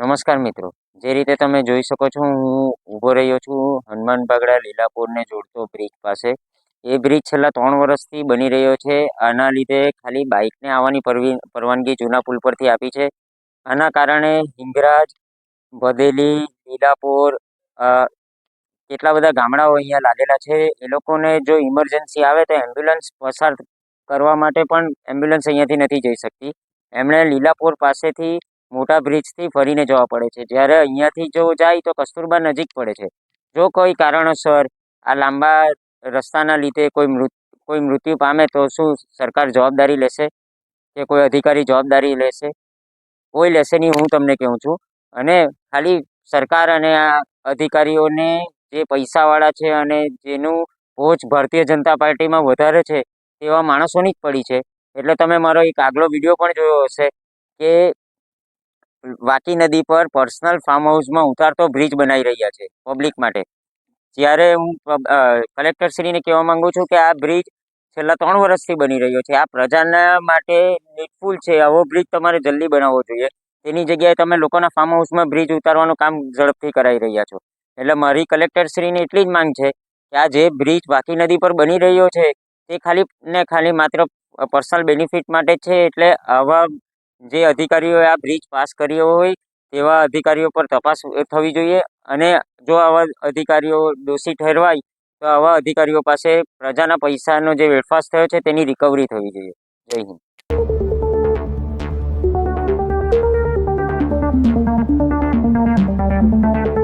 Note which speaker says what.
Speaker 1: નમસ્કાર મિત્રો. જે રીતે તમે જોઈ શકો છો, હું ઊભો રહ્યો છું હનુમાન બાગડા લીલાપુરને જોડતો બ્રિજ પાસે. એ બ્રિજ છેલ્લા ત્રણ વર્ષથી બની રહ્યો છે. આના લીધે ખાલી બાઇકને આવવાની પરવાનગી જૂના પુલ પરથી આપી છે. આના કારણે હિંગરાજ, ભદેલી, લીલાપુર કેટલા બધા ગામડાઓ અહીંયા લાગેલા છે. એ લોકોને જો ઇમરજન્સી આવે તો એમ્બ્યુલન્સ પસાર કરવા માટે પણ એમ્બ્યુલન્સ અહીંયાથી નથી જઈ શકતી. એમણે લીલાપુર પાસેથી મોટા બ્રિજથી ફરીને જવા પડે છે. જ્યારે અહીંયાથી જો જાય તો કસ્તુરબા નજીક પડે છે. જો કોઈ કારણોસર આ લાંબા રસ્તાના લીધે કોઈ મૃત, કોઈ મૃત્યુ પામે તો શું સરકાર જવાબદારી લેશે? કે કોઈ અધિકારી જવાબદારી લેશે? કોઈ લેશે નહીં હું તમને કહું છું. અને ખાલી સરકાર અને આ અધિકારીઓને જે પૈસાવાળા છે અને જેનું પહોંચ ભારતીય જનતા પાર્ટીમાં વધારે છે તેવા માણસોની જ પડી છે. એટલે તમે મારો એક આગલો વીડિયો પણ જોયો હશે કે વાકી નદી પર પર્સનલ ફાર્મ હાઉસમાં ઉતારતો બ્રિજ બનાવી રહ્યા છે પબ્લિક માટે. જ્યારે હું કલેક્ટરશ્રીને કહેવા માંગુ છું કે આ બ્રિજ છેલ્લા ત્રણ વર્ષથી બની રહ્યો છે. આ પ્રજાના માટે નીડફુલ છે. આવો બ્રિજ તમારે જલ્દી બનાવવો જોઈએ. તેની જગ્યાએ તમે લોકોના ફાર્મ હાઉસમાં બ્રિજ ઉતારવાનું કામ ઝડપથી કરાવી રહ્યા છો. એટલે મારી કલેક્ટરશ્રીની એટલી જ માંગ છે કે આ જે બ્રિજ વાકી નદી પર બની રહ્યો છે તે ખાલી ને ખાલી માત્ર પર્સનલ બેનિફિટ માટે છે એટલે આવા જે અધિકારીઓએ આ બ્રિજ પાસ કર્યો હોય તેવા અધિકારીઓ પર તપાસ થવી જોઈએ અને જો આવા અધિકારીઓ દોષી ઠેરવાય તો આવા અધિકારીઓ પાસે પ્રજાના પૈસાનો જે વેડફાસ થયો છે તેની રિકવરી થવી જોઈએ જય હિન્દ Thank you.